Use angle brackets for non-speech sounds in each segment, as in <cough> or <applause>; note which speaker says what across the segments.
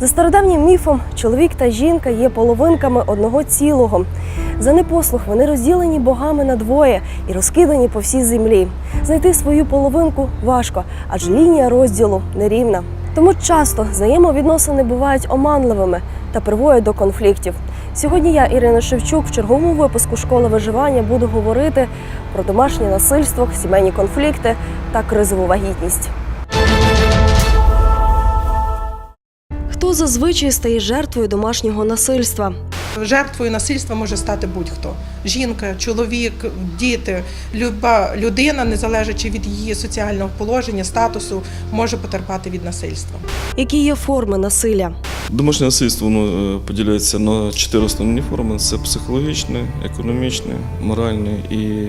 Speaker 1: За стародавнім міфом, чоловік та жінка є половинками одного цілого. За непослух вони розділені богами на двоє і розкидані по всій землі. Знайти свою половинку важко, адже лінія розділу нерівна. Тому часто взаємовідносини бувають оманливими та приводять до конфліктів. Сьогодні я, Ірина Шевчук, в черговому випуску школи виживання буду говорити про домашнє насильство, сімейні конфлікти та кризову вагітність. Хто зазвичай стає жертвою домашнього насильства?
Speaker 2: Жертвою насильства може стати будь-хто: жінка, чоловік, діти, люба людина, не залежачи від її соціального положення, статусу, може потерпати від насильства.
Speaker 1: Які є форми насилля?
Speaker 3: Домашнє насильство воно е, поділяється на чотири основні форми: це психологічне, економічне, моральне і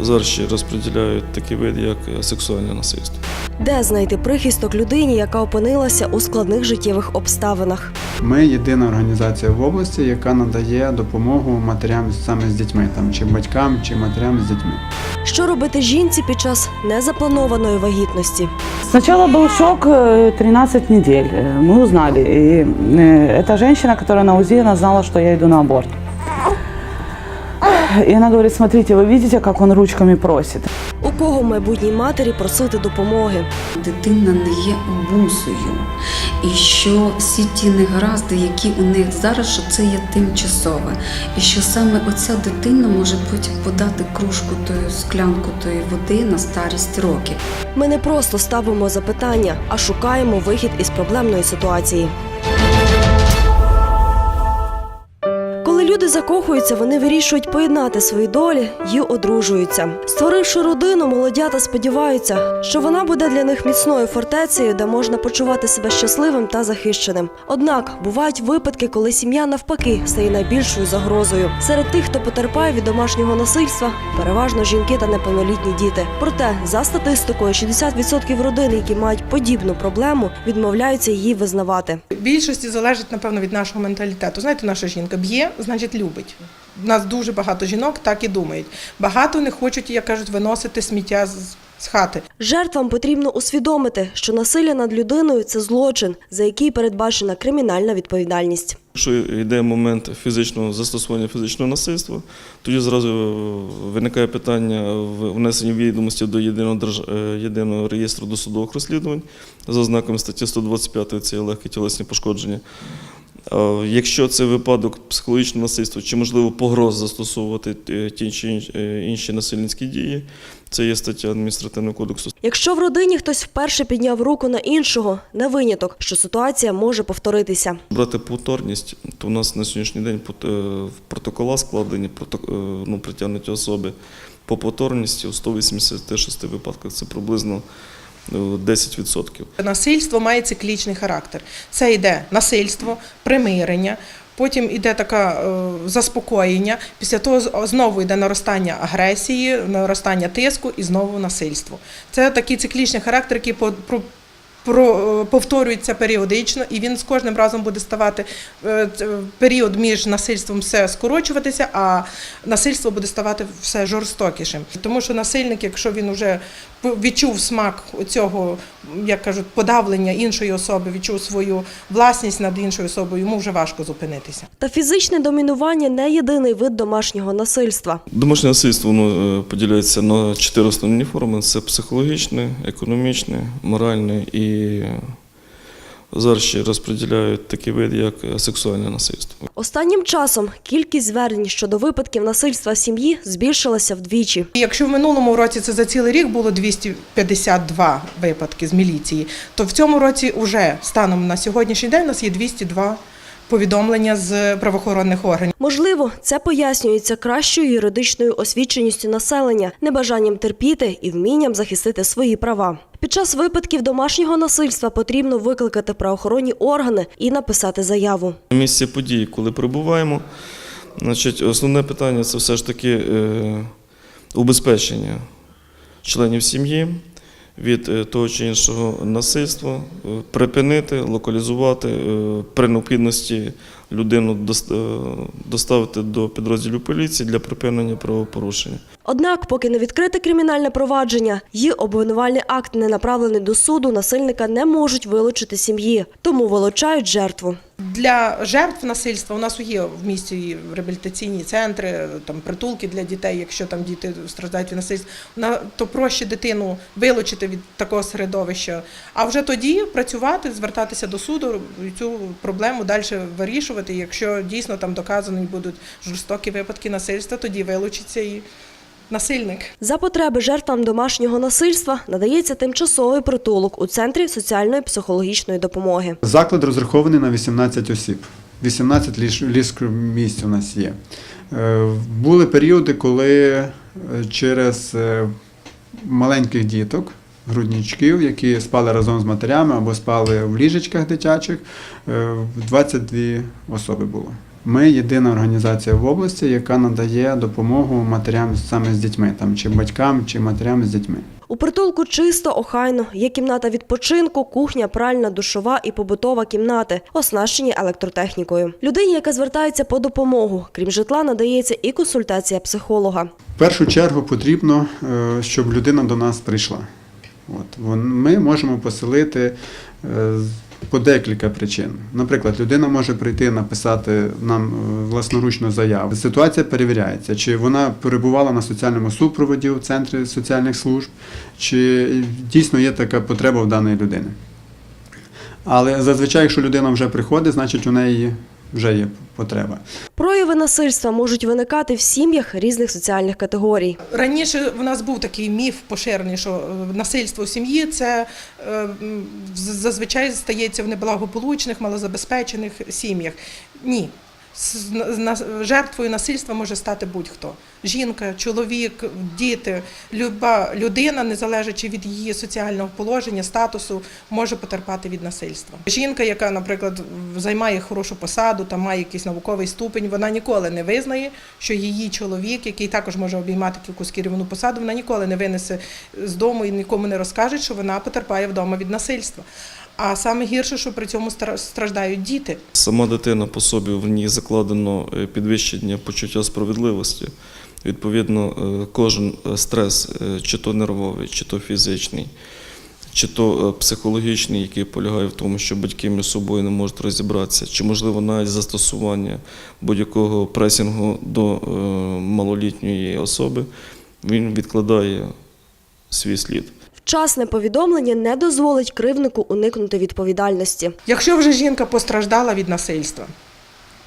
Speaker 3: зараз ще розподіляють такі види, як е, сексуальне насильство.
Speaker 1: Де знайти прихисток людині, яка опинилася у складних життєвих обставинах?
Speaker 4: Ми єдина організація в області, яка надає допомогу матерям саме з дітьми, там чи батькам, чи матерям з дітьми.
Speaker 1: Що робити жінці під час незапланованої вагітності?
Speaker 5: Сначала был шок э, 13 недель. Э, Мы узнали. И э, эта женщина, которая на УЗИ, она знала, что я иду на аборт. И она говорит, смотрите, вы видите, как он ручками просит.
Speaker 1: У кого майбутній матері просити допомоги?
Speaker 6: дитина не є бусою, і що всі ті негаразди, які у них зараз, що це є тимчасове, і що саме оця дитина може потім подати кружку тої склянку тої води на старість років.
Speaker 1: Ми не просто ставимо запитання, а шукаємо вихід із проблемної ситуації. Люди закохуються, вони вирішують поєднати свої долі і одружуються. Створивши родину, молодята сподіваються, що вона буде для них міцною фортецею, де можна почувати себе щасливим та захищеним. Однак бувають випадки, коли сім'я навпаки стає найбільшою загрозою. Серед тих, хто потерпає від домашнього насильства, переважно жінки та неповнолітні діти. Проте, за статистикою, 60% родин, які мають подібну проблему, відмовляються її визнавати.
Speaker 2: Більшості залежить, напевно, від нашого менталітету. Знаєте, наша жінка б'є, значить любить. У нас дуже багато жінок так і думають. Багато не хочуть, як кажуть, виносити сміття з, з хати.
Speaker 1: Жертвам потрібно усвідомити, що насилля над людиною це злочин, за який передбачена кримінальна відповідальність.
Speaker 3: Якщо йде момент фізичного застосування фізичного насильства, тоді зразу виникає питання в внесенні відомості до єдиного держ... е, єдиного реєстру досудових розслідувань за ознаками статті 125 це легкі тілесні пошкодження. А Якщо це випадок психологічного насильства чи можливо погроз застосовувати е, ті чи інші- е, насильницькі дії, це є стаття адміністративного кодексу
Speaker 1: Якщо в родині хтось вперше підняв руку на іншого, не виняток, що ситуація може повторитися.
Speaker 3: Брати повторність, то у нас на сьогоднішній день е, протокола складені е, ну, притягнуті особи по повторності у 186 випадках. Це приблизно е, 10%.
Speaker 2: Насильство має циклічний характер. Це йде насильство, примирення. Потім йде таке заспокоєння. Після того знову йде наростання агресії, наростання тиску і знову насильство. Це такий циклічний характер, який е, повторюється періодично, і він з кожним разом буде ставати е, період між насильством все скорочуватися, а насильство буде ставати все жорстокішим. Тому що насильник, якщо він вже відчув смак цього, як кажуть, подавлення іншої особи, відчув свою власність над іншою особою, йому вже важко зупинитися.
Speaker 1: Та фізичне домінування не єдиний вид домашнього насильства.
Speaker 3: Домашнє насильство воно е, поділяється на чотири основні форми: це психологічне, економічне, моральне і зараз ще розподіляють такі види, як е, сексуальне насильство.
Speaker 1: Останнім часом кількість звернень щодо випадків насильства в сім'ї збільшилася вдвічі.
Speaker 2: Якщо в минулому році це за цілий рік було 252 випадки з міліції, то в цьому році вже станом на сьогоднішній день у нас є 202 повідомлення з правоохоронних органів.
Speaker 1: Можливо, це пояснюється кращою юридичною освіченістю населення, небажанням терпіти і вмінням захистити свої права. Під час випадків домашнього насильства потрібно викликати правоохоронні органи і написати заяву.
Speaker 3: На місці події, коли прибуваємо, значить, основне питання це все ж таки е, убезпечення членів сім'ї від е, того чи іншого насильства, е, припинити, локалізувати, е, при необхідності людину е, доставити до підрозділів поліції для припинення правопорушення.
Speaker 1: Однак, поки не відкрите кримінальне провадження, її обвинувальний акт не направлений до суду, насильника не можуть вилучити сім'ї, тому вилучають жертву.
Speaker 2: Для жертв насильства у нас є в місті реабілітаційні центри, там притулки для дітей, якщо там діти страждають від насильства, на- то проще дитину вилучити від такого середовища. А вже тоді працювати, звертатися до суду цю проблему далі вирішувати. Якщо дійсно там доказані будуть жорстокі випадки насильства, тоді вилучиться і насильник.
Speaker 1: За потреби жертвам домашнього насильства надається тимчасовий притулок у центрі соціальної психологічної допомоги.
Speaker 4: Заклад розрахований на 18 осіб. 18 ліж- ліжк місць у нас є. Е, Були періоди, коли е, через е, маленьких діток, грудничків, які спали разом з матерями або спали в ліжечках дитячих, е, 22 особи було. Ми єдина організація в області, яка надає допомогу матерям саме з дітьми, там, чи батькам, чи матерям з дітьми.
Speaker 1: У притулку чисто, охайно. Є кімната відпочинку, кухня, пральна, душова і побутова кімнати, оснащені електротехнікою. Людині, яка звертається по допомогу, крім житла, надається і консультація психолога.
Speaker 4: В першу чергу потрібно, е, щоб людина до нас прийшла. От. Ми можемо поселити е, по декілька причин. Наприклад, людина може прийти написати нам е, власноручну заяву. Ситуація перевіряється, чи вона перебувала на соціальному супроводі у центрі соціальних служб, чи дійсно є така потреба в даної людини. Але зазвичай, якщо людина вже приходить, значить у неї вже є потреба.
Speaker 1: Прояви насильства можуть виникати в сім'ях різних соціальних категорій.
Speaker 2: Раніше в нас був такий міф поширений, що е, насильство у сім'ї це е, зазвичай стається в неблагополучних, малозабезпечених сім'ях. Ні. Жертвою насильства може стати будь-хто: жінка, чоловік, діти, люба людина, не залежачи від її соціального положення, статусу, може потерпати від насильства. Жінка, яка, наприклад, займає хорошу посаду, там має якийсь науковий ступень, вона ніколи не визнає, що її чоловік, який також може обіймати якусь керівну посаду, вона ніколи не винесе з дому і нікому не розкаже, що вона потерпає вдома від насильства. А саме гірше, що при цьому страждають діти.
Speaker 3: Сама дитина по собі в ній закладено е, підвищення почуття справедливості. Відповідно, е, кожен е, стрес, чи то нервовий, чи то фізичний, чи то психологічний, який полягає в тому, що батьки між собою не можуть розібратися, чи можливо навіть застосування будь-якого пресінгу до малолітньої особи, він відкладає свій слід.
Speaker 1: Вчасне повідомлення не дозволить кривнику уникнути відповідальності.
Speaker 2: Якщо вже жінка постраждала від насильства,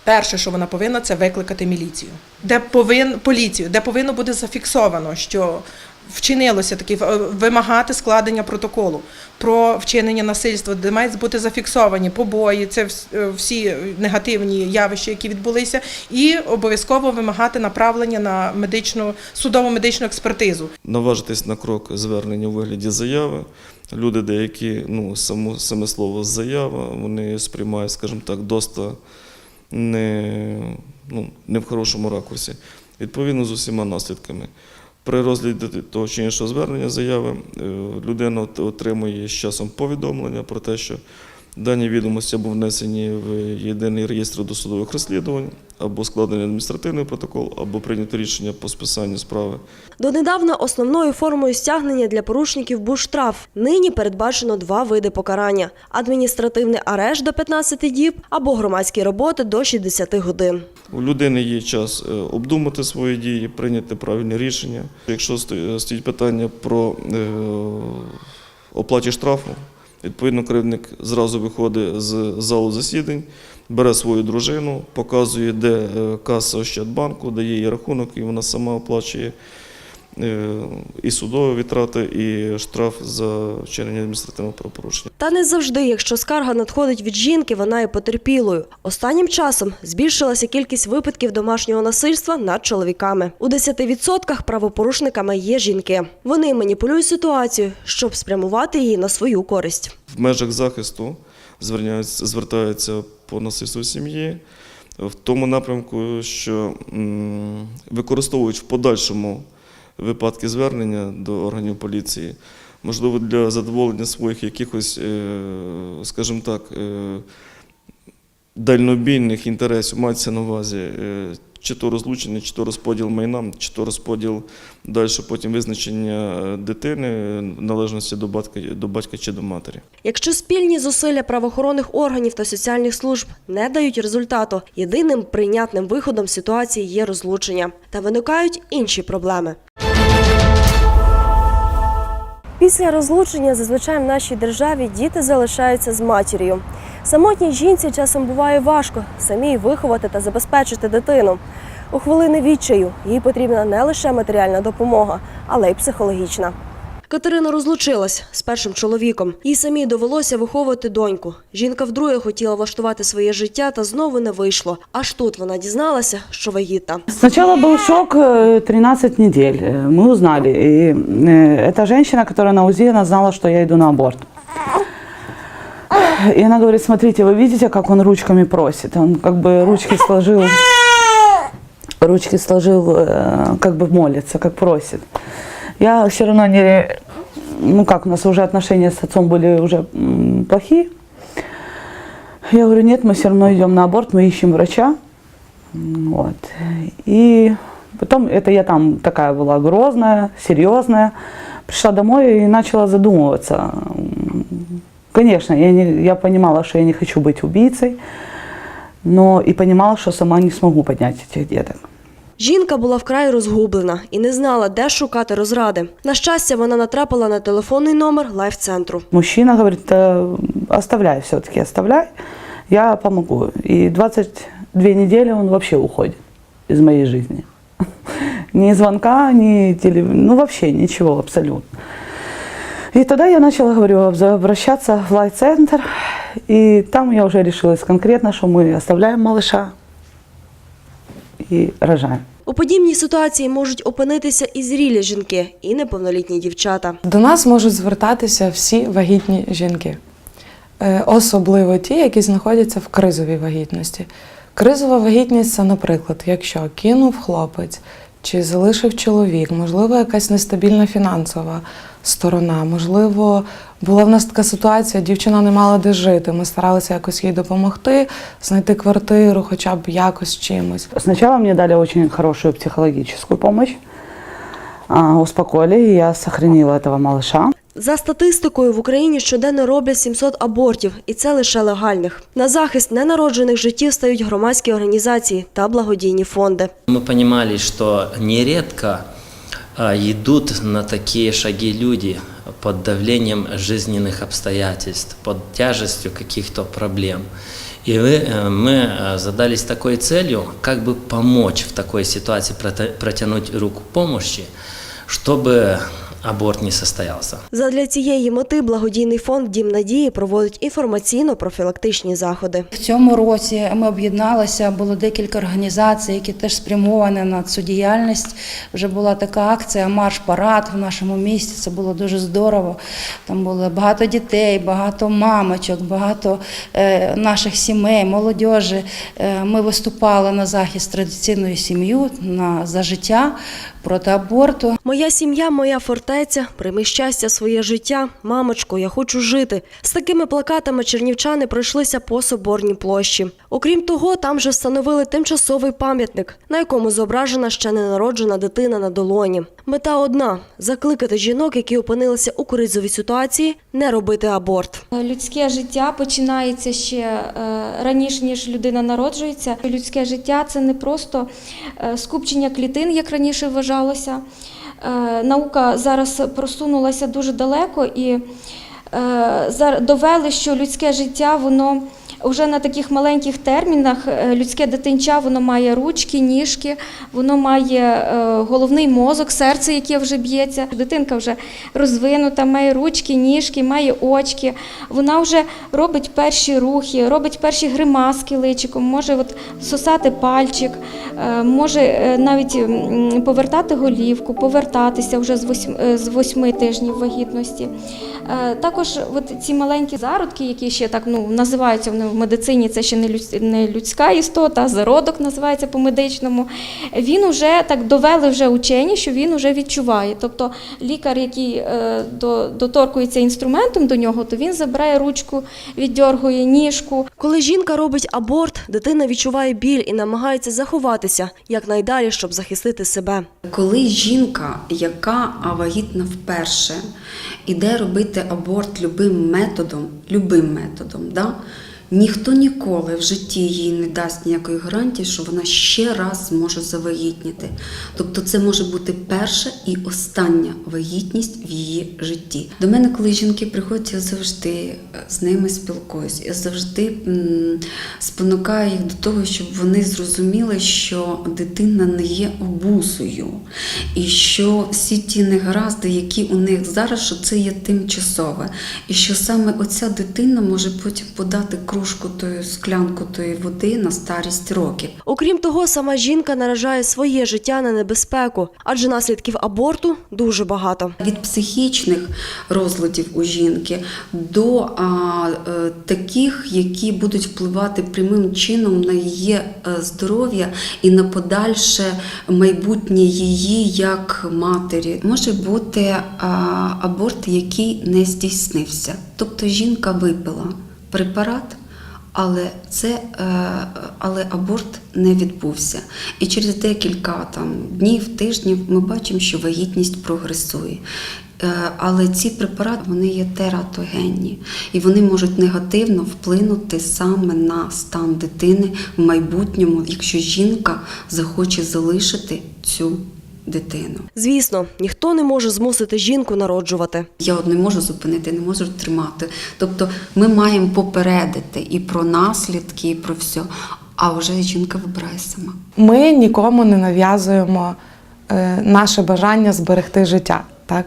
Speaker 2: перше, що вона повинна, це викликати міліцію, де повин поліцію, де повинно бути зафіксовано, що вчинилося таке, вимагати складення протоколу про вчинення насильства, де мають бути зафіксовані побої, це е, всі негативні явища, які відбулися, і обов'язково вимагати направлення на медичну судово медичну експертизу.
Speaker 3: наважитись на крок звернення у вигляді заяви. Люди деякі, ну, само, саме слово заява, вони сприймають, скажімо так, доста не, ну, не в хорошому ракурсі, відповідно з усіма наслідками. При розгляді того чи іншого звернення заяви е, людина отримує з часом повідомлення про те, що дані відомості або внесені в єдиний реєстр досудових розслідувань, або складений адміністративний протокол, або прийнято рішення по списанню справи
Speaker 1: Донедавна основною формою стягнення для порушників був штраф. Нині передбачено два види покарання: адміністративний арешт до 15 діб або громадські роботи до 60 годин.
Speaker 3: У людини є час е, обдумати свої дії, прийняти правильні рішення. Якщо стоїть питання про е, оплаті штрафу, відповідно керівник зразу виходить з залу засідань, бере свою дружину, показує, де е, каса Ощадбанку, дає їй рахунок, і вона сама оплачує е, і судові витрати, і штраф за вчинення адміністративного правопорушення.
Speaker 1: Та не завжди, якщо скарга надходить від жінки, вона є потерпілою. Останнім часом збільшилася кількість випадків домашнього насильства над чоловіками. У 10% правопорушниками є жінки. Вони маніпулюють ситуацію, щоб спрямувати її на свою користь.
Speaker 3: в межах захисту звертаються по насильству сім'ї в тому напрямку, що використовують в подальшому випадки звернення до органів поліції можливо, для задоволення своїх якихось, е, скажімо так, е, дальнобійних інтересів мається на увазі. е, Чи то розлучення, чи то розподіл майна, чи то розподіл далі потім визначення дитини, належності до батька, до батька чи до матері.
Speaker 1: Якщо спільні зусилля правоохоронних органів та соціальних служб не дають результату, єдиним прийнятним виходом ситуації є розлучення. Та виникають інші проблеми. Після розлучення зазвичай в нашій державі діти залишаються з матір'ю. Самотній жінці часом буває важко самій виховати та забезпечити дитину. У хвилини відчаю їй потрібна не лише матеріальна допомога, але й психологічна. Катерина розлучилась з першим чоловіком. Їй самій довелося виховувати доньку. Жінка вдруге хотіла влаштувати своє життя та знову не вийшло. Аж тут вона дізналася, що вагітна.
Speaker 5: Сначала был шок э, 13 недель. Э, Мы узнали. И э, эта женщина, которая на УЗИ, она знала, что я иду на аборт. И она говорит, смотрите, вы видите, как он ручками просит? Он как бы ручки сложил, ручки сложил, э, как бы молится, как просит. Я все равно не... Ну как, у нас уже отношения с отцом были уже плохие. Я говорю, нет, мы все равно идем на аборт, мы ищем врача. Вот. И потом, это я там такая была грозная, серьезная. Пришла домой и начала задумываться. Конечно, я, не, я понимала, что я не хочу быть убийцей, но и понимала, что сама не смогу поднять этих деток.
Speaker 1: Жінка була вкрай розгублена і не знала, де шукати розради. На щастя, вона натрапила на телефонний номер лайф-центру.
Speaker 5: Мужчина говорит, «Да оставляй все-таки, оставляй, я помогу. И 22 недели он вообще уходит из моей жизни. <laughs> Ни звонка, ни теле... ну вообще ничего абсолютно. И тогда я начала, говорю, обращаться в лайт-центр, и там я уже решилась конкретно, что мы оставляем малыша и рожаємо.
Speaker 1: У подібній ситуації можуть опинитися і зрілі жінки, і неповнолітні дівчата.
Speaker 7: До нас можуть звертатися всі вагітні жінки, Е, особливо ті, які знаходяться в кризовій вагітності. Кризова вагітність це, наприклад, якщо кинув хлопець чи залишив чоловік, можливо, якась нестабільна фінансова сторона, можливо, була в нас така ситуація, дівчина не мала де жити. Ми старалися якось їй допомогти, знайти квартиру, хоча б якось чимось.
Speaker 5: Сначала мне дали очень хорошую психологическую помощь, а, успокоили, я сохранила этого малыша.
Speaker 1: За статистикою, в Україні щоденно роблять 700 абортів, і це лише легальних. На захист ненароджених життів стають громадські організації та благодійні фонди.
Speaker 8: Мы понимали, что нередко а, идут на такие шаги люди под давлением жизненных обстоятельств, под тяжестью каких-то проблем. И вы, э, мы э, задались такой целью, как бы помочь в такой ситуации, проте- протянуть руку помощи, чтобы аборт не состоялся.
Speaker 1: Задля цієї мети благодійний фонд Дім надії проводить інформаційно-профілактичні заходи.
Speaker 9: В цьому році ми об'єдналися, було декілька організацій, які теж спрямовані на цю діяльність. Вже була така акція Марш-парад в нашому місті. Це було дуже здорово. Там було багато дітей, багато мамочок, багато е, наших сімей, молодіжі. Е, ми виступали на захист традиційної сім'ї на за життя проти аборту.
Speaker 1: Моя сім'я, моя фортеця, прийми щастя своє життя. Мамочко, я хочу жити. З такими плакатами чернівчани пройшлися по соборній площі. Окрім того, там же встановили тимчасовий пам'ятник, на якому зображена ще ненароджена дитина на долоні. Мета одна закликати жінок, які опинилися у кризовій ситуації, не робити аборт.
Speaker 10: Людське життя починається ще е, раніше, ніж людина народжується. Людське життя це не просто е, скупчення клітин, як раніше вважалося. Е, Наука зараз просунулася дуже далеко і е, довели, що людське життя воно вже на таких маленьких термінах. Е, Людське дитинча воно має ручки, ніжки, воно має е, головний мозок, серце, яке вже б'ється. Дитинка вже розвинута, має ручки, ніжки, має очки. Вона вже робить перші рухи, робить перші гримаски личиком, може от сосати пальчик, е, може навіть повертати голівку, повертатися вже з восьми, з восьми тижнів вагітності. Також от ці маленькі зародки, які ще так ну, називаються вони в медицині це ще не людсь- не людська істота, а зародок називається по-медичному. Він уже так довели вже учені, що він вже відчуває. Тобто лікар, який е, до- доторкується інструментом до нього, то він забирає ручку, віддьоргує ніжку.
Speaker 1: Коли жінка робить аборт, дитина відчуває біль і намагається заховатися якнайдалі, щоб захистити себе.
Speaker 6: Коли жінка, яка вагітна вперше, іде робити аборт любим методом, любим методом, да? Ніхто ніколи в житті їй не дасть ніякої гарантії, що вона ще раз зможе завагітніти. Тобто це може бути перша і остання вагітність в її житті. До мене, коли жінки приходять, я завжди е, з ними спілкуюсь. Я завжди спонукаю їх до того, щоб вони зрозуміли, що дитина не є обусою, і що всі ті негаразди, які у них зараз, що це є тимчасове, і що саме оця дитина може потім подати кружку тої склянку тої води на старість років.
Speaker 1: Окрім того, сама жінка наражає своє життя на небезпеку, адже наслідків аборту дуже багато.
Speaker 6: Від психічних розладів у жінки до а, е, таких, які будуть впливати прямим чином на її е, здоров'я і на подальше майбутнє її як матері. Може бути а, аборт, який не здійснився. Тобто жінка випила препарат. Але це е, але аборт не відбувся. І через декілька там днів, тижнів ми бачимо, що вагітність прогресує. Е, Але ці препарати вони є тератогенні і вони можуть негативно вплинути саме на стан дитини в майбутньому, якщо жінка захоче залишити цю дитину.
Speaker 1: Звісно, ніхто не може змусити жінку народжувати.
Speaker 6: Я от не можу зупинити, не можу тримати. Тобто ми маємо попередити і про наслідки, і про все. А вже жінка вибирає сама.
Speaker 7: Ми нікому не нав'язуємо е, наше бажання зберегти життя. Так?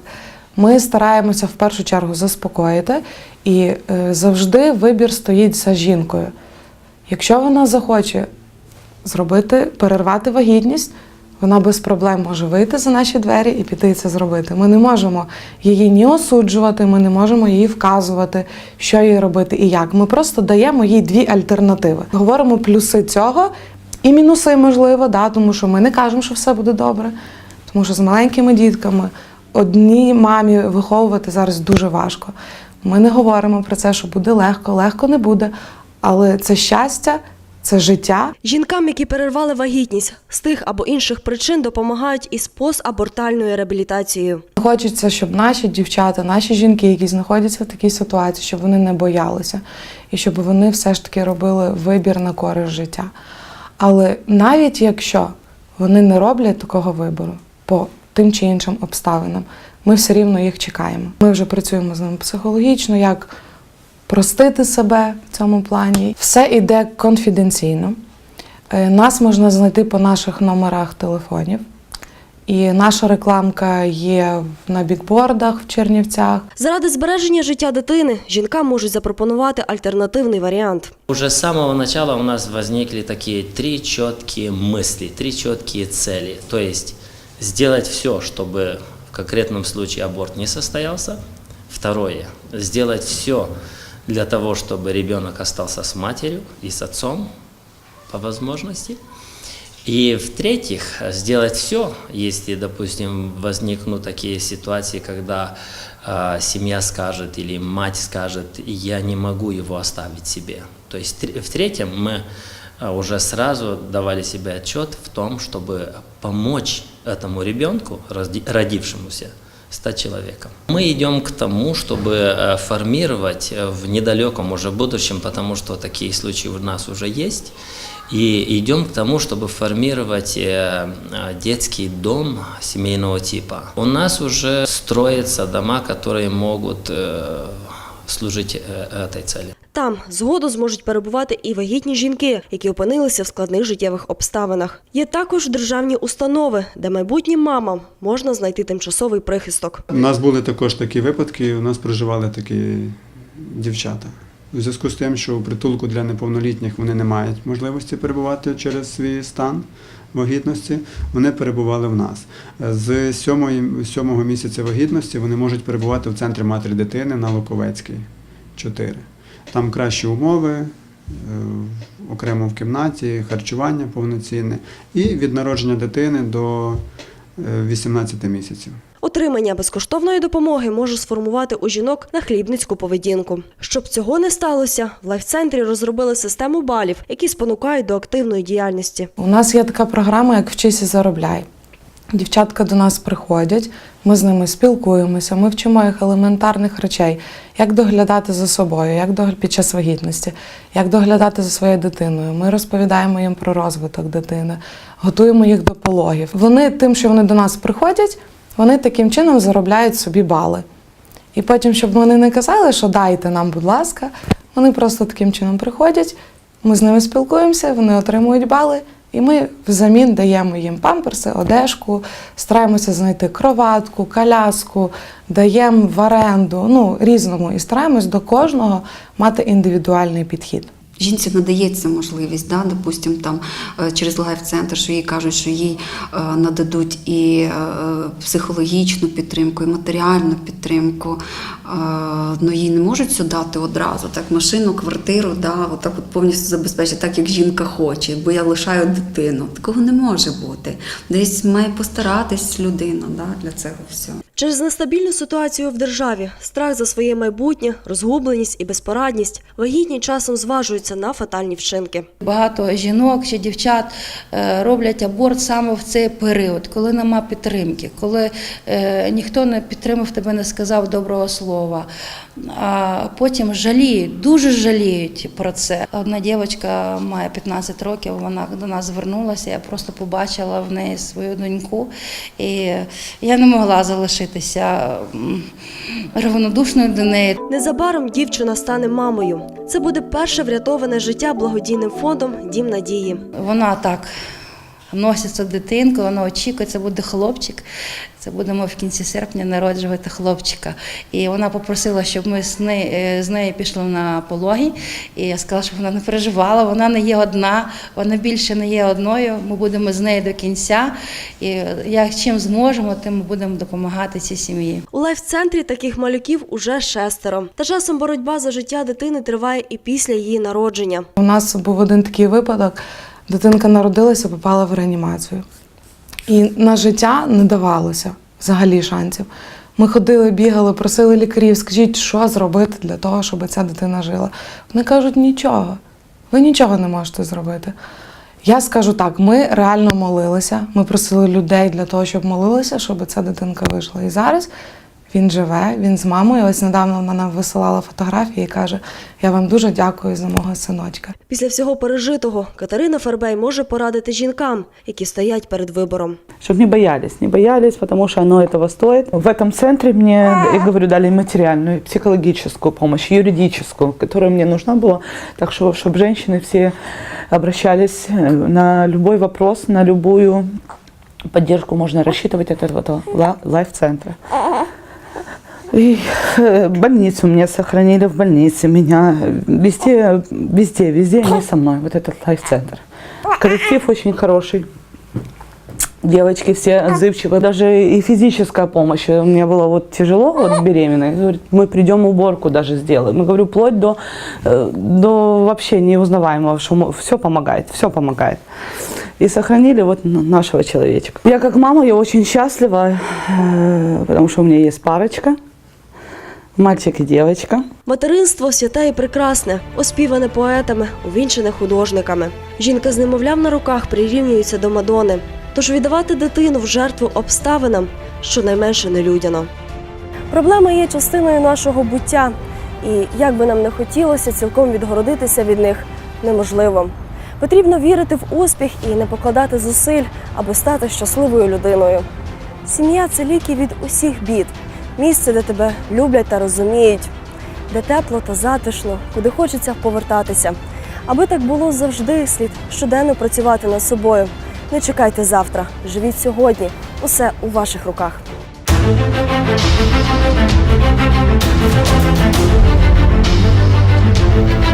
Speaker 7: Ми стараємося в першу чергу заспокоїти, і е, завжди вибір стоїть за жінкою. Якщо вона захоче зробити, перервати вагітність, вона без проблем може вийти за наші двері і піти це зробити. Ми не можемо її ні осуджувати, ми не можемо їй вказувати, що їй робити і як. Ми просто даємо їй дві альтернативи. Говоримо плюси цього і мінуси, можливо, да, тому що ми не кажемо, що все буде добре, тому що з маленькими дітками одній мамі виховувати зараз дуже важко. Ми не говоримо про це, що буде легко, легко не буде, але це щастя, це життя,
Speaker 1: Жінкам, які перервали вагітність, з тих або інших причин допомагають із постабортальною реабілітацією.
Speaker 7: Хочеться, щоб наші дівчата, наші жінки, які знаходяться в такій ситуації, щоб вони не боялися і щоб вони все ж таки робили вибір на користь життя. Але навіть якщо вони не роблять такого вибору по тим чи іншим обставинам, ми все рівно їх чекаємо. Ми вже працюємо з ними психологічно, як простити себе в цьому плані. Все йде конфіденційно. Е, Нас можна знайти по наших номерах телефонів. І наша рекламка є на бікбордах в Чернівцях.
Speaker 1: Заради збереження життя дитини жінкам можуть запропонувати альтернативний варіант.
Speaker 8: Уже с самого начала у нас возникли такие три четкие мысли, три четкие цели. То есть сделать все, чтобы в конкретном случае аборт не состоялся. Второе, сделать все для того, чтобы ребенок остался с матерью и с отцом по возможности. И в-третьих, сделать все, если, допустим, возникнут такие ситуации, когда э, семья скажет или мать скажет, я не могу его оставить себе. То есть тр- в-третьем, мы э, уже сразу давали себе отчет в том, чтобы помочь этому ребенку, родившемуся, стать человеком. Мы идем к тому, чтобы э, формировать э, в недалеком уже будущем, потому что такие случаи у нас уже есть, и идем к тому, чтобы формировать э, детский дом семейного типа. У нас уже строятся дома, которые могут служить этой цели.
Speaker 1: Там згоду зможуть перебувати і вагітні жінки, які опинилися в складних життєвих обставинах. Є також державні установи, де майбутнім мамам можна знайти тимчасовий прихисток.
Speaker 4: У нас були також такі випадки, у нас проживали такі дівчата. У зв'язку з тим, що у притулку для неповнолітніх вони не мають можливості перебувати через свій стан вагітності, вони перебували в нас. З сьомої, сьомого місяця вагітності вони можуть перебувати в центрі матері дитини на Луковецькій 4. Там кращі умови, окремо в кімнаті, харчування повноцінне і від народження дитини до е, 18 місяців.
Speaker 1: Отримання безкоштовної допомоги може сформувати у жінок нахлібницьку поведінку. Щоб цього не сталося, в лайфцентрі розробили систему балів, які спонукають до активної діяльності.
Speaker 7: У нас є така програма, як Вчись і заробляй. Дівчатка до нас приходять, ми з ними спілкуємося, ми вчимо їх елементарних речей, як доглядати за собою, як догля- під час вагітності, як доглядати за своєю дитиною. Ми розповідаємо їм про розвиток дитини, готуємо їх до пологів. Вони тим, що вони до нас приходять, вони таким чином заробляють собі бали. І потім, щоб вони не казали, що дайте нам, будь ласка, вони просто таким чином приходять, ми з ними спілкуємося, вони отримують бали, і ми взамін даємо їм памперси, одежку, стараємося знайти кроватку, коляску, даємо в оренду, ну, різному, і стараємось до кожного мати індивідуальний підхід.
Speaker 6: Жінці надається можливість, да, допустим, там е, через лайф-центр, що їй кажуть, що їй е, нададуть і е, психологічну підтримку, і матеріальну підтримку. Ну їй не можуть все дати одразу, так машину, квартиру, да, отак от повністю забезпечити, так як жінка хоче, бо я лишаю дитину. Такого не може бути. Десь має постаратись людина да, для цього всього.
Speaker 1: Через нестабільну ситуацію в державі, страх за своє майбутнє, розгубленість і безпорадність вагітні часом зважуються на фатальні вчинки.
Speaker 9: Багато жінок чи дівчат е, роблять аборт саме в цей період, коли нема підтримки, коли е, ніхто не підтримав тебе, не сказав доброго слова. А потім жаліють, дуже жаліють про це. Одна дівчинка має 15 років, вона до нас звернулася. Я просто побачила в неї свою доньку, і я не могла залишитися равнодушною до неї.
Speaker 1: Незабаром дівчина стане мамою. Це буде перше врятоване життя благодійним фондом Дім надії.
Speaker 9: Вона так носиться дитинку, вона очікує, це буде хлопчик. Це будемо в кінці серпня народжувати хлопчика. І вона попросила, щоб ми з нею, з нею пішли на пологи. І я сказала, щоб вона не переживала, вона не є одна, вона більше не є одною. Ми будемо з нею до кінця. І як чим зможемо, тим ми будемо допомагати цій сім'ї.
Speaker 1: У лайф-центрі таких малюків уже шестеро. Та часом боротьба за життя дитини триває і після її народження.
Speaker 7: У нас був один такий випадок: дитинка народилася, попала в реанімацію. І на життя не давалося взагалі шансів. Ми ходили, бігали, просили лікарів, скажіть, що зробити для того, щоб ця дитина жила. Вони кажуть, нічого, ви нічого не можете зробити. Я скажу так: ми реально молилися, ми просили людей для того, щоб молилися, щоб ця дитинка вижила. І зараз він живе, він з мамою. Ось недавно вона нам висилала фотографії і каже: Я вам дуже дякую за мого синочка.
Speaker 1: Після всього пережитого Катерина Фербей може порадити жінкам, які стоять перед вибором.
Speaker 5: Чтобы не боялись, не боялись, потому что оно этого стоит. В этом центре мне, я говорю, дали материальную, психологическую помощь, юридическую, которая мне нужна была. Так что, чтобы женщины все обращались э, на любой вопрос, на любую поддержку можно рассчитывать от этого ла- лайф-центра. И э, больницу меня сохранили в больнице, меня везде, везде, везде они со мной, вот этот лайф-центр. Коллектив очень хороший. Девочки все отзывчивые, даже и физическая помощь. Мне было вот тяжело, вот беременной. Говорит, мы придем уборку даже сделаем. Мы говорю, вплоть до, э, до вообще неузнаваемого, что все помогает, все помогает. И сохранили вот нашего человечка. Я как мама, я очень счастлива, э, потому что у меня есть парочка, мальчик и девочка.
Speaker 1: Материнство святе і прекрасне, оспіване поетами, увінчене художниками. Жінка з немовлям на руках прирівнюється до Мадони. Тож віддавати дитину в жертву обставинам щонайменше нелюдяно. Проблеми є частиною нашого буття, і як би нам не хотілося цілком відгородитися від них, неможливо. Потрібно вірити в успіх і не покладати зусиль, аби стати щасливою людиною. Сім'я це ліки від усіх бід, місце, де тебе люблять та розуміють, де тепло та затишно, куди хочеться повертатися. Аби так було завжди, слід щоденно працювати над собою. Не чекайте завтра, живіть сьогодні. Усе у ваших руках. Thank you.